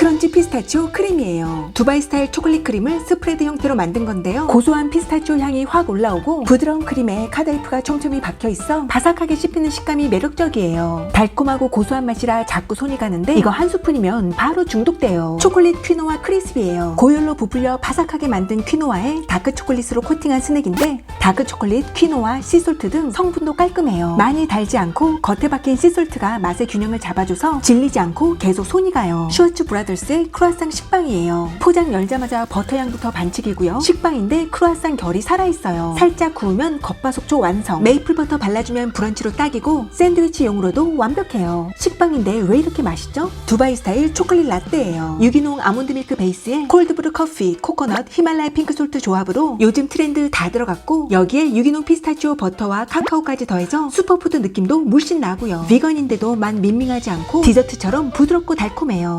크런치 피스타치오 크림이에요. 두바이 스타일 초콜릿 크림을 스프레드 형태로 만든 건데요. 고소한 피스타치오 향이 확 올라오고 부드러운 크림에 카다이프가 촘촘히 박혀 있어 바삭하게 씹히는 식감이 매력적이에요. 달콤하고 고소한 맛이라 자꾸 손이 가는데 이거 한 스푼이면 바로 중독돼요. 초콜릿 퀴노아 크리스피예요. 고열로 부풀려 바삭하게 만든 퀴노아에 다크 초콜릿으로 코팅한 스낵인데 다크 초콜릿, 퀴노아, 씨솔트 등 성분도 깔끔해요. 많이 달지 않고 겉에 박힌 씨솔트가 맛의 균형을 잡아줘서 질리지 않고 계속 손이 가요. 슈어츠 브라더 스의 크루아상 식빵이에요. 포장 열자마자 버터향부터 반칙이고요. 식빵인데 크루아상 결이 살아있어요. 살짝 구우면 겉바속촉 완성. 메이플 버터 발라주면 브런치로 딱이고 샌드위치용으로도 완벽해요. 식빵인데 왜 이렇게 맛있죠? 두바이 스타일 초콜릿 라떼예요. 유기농 아몬드 밀크 베이스에 콜드브루 커피, 코코넛, 히말라야 핑크솔트 조합으로 요즘 트렌드 다 들어갔고 여기에 유기농 피스타치오 버터와 카카오까지 더해서 슈퍼푸드 느낌도 물씬 나고요. 비건인데도 맛 밍밍하지 않고 디저트처럼 부드럽고 달콤해요.